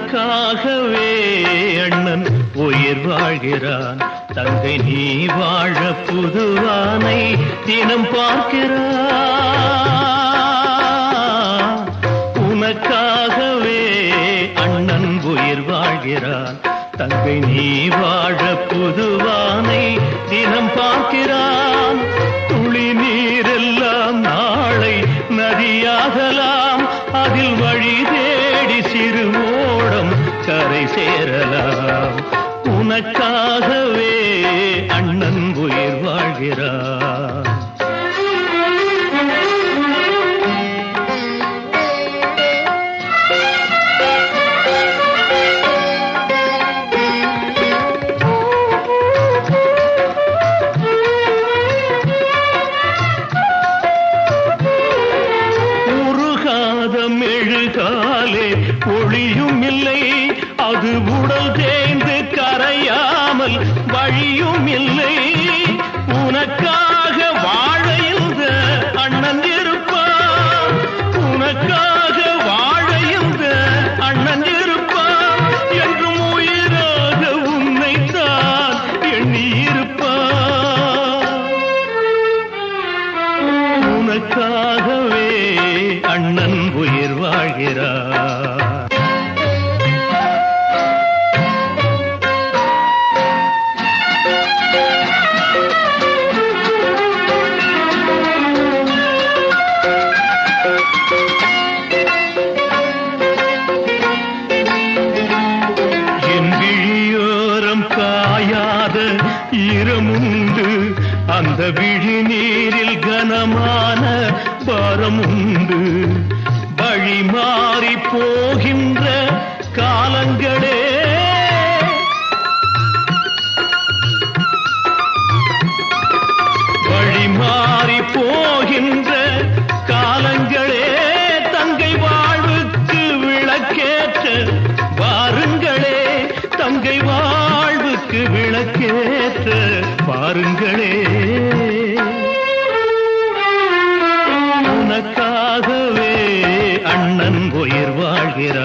உனக்காகவே அண்ணன் உயிர் வாழ்கிறான். தங்கை நீ வாழ புதுவானை தினம் பார்க்கிறான். உனக்காகவே அண்ணன் உயிர் வாழ்கிறான். தங்கை நீ வாழ புதுவானை தினம் பார்க்கிறான். துளி நீரெல்லாம் நாளை நதியாகலாம். அதில் வழி தேடி சிறு கரை சேரலாம். உனக்காகவே அண்ணன் உயிர் வாழ்கிறான் மெழுகாலே ஒளியும் இல்லை. அது உடல் தேய்ந்து கரையாமல் வழியும் இல்லை. உனக்காகவே அண்ணன் உயிர் வாழ்கிறார். என் விழியோரம் காயாத ஈரமுண்டு அந்த விழி நீரில் கனமான பாரம் உண்டு வழி மாறி போகின்ற உயிர்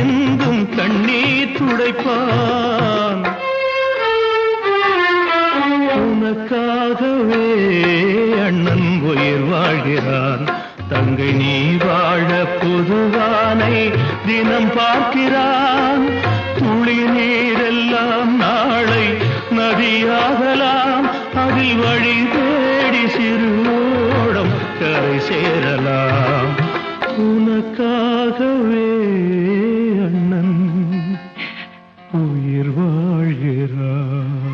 சிந்தும் கண்ணீர் துடைப்பான். உனக்காகவே அண்ணன் உயிர் வாழ்கிறான். தங்கை நீ வாழ புதுவானை தினம் பார்க்கிறான். துளி நீரெல்லாம் நாளை நதியாகலாம். அதில் வழி தேடி சிறுவோடம் கரை சேரலாம். உனக்காகவே உயிர் வாழ்கிறார்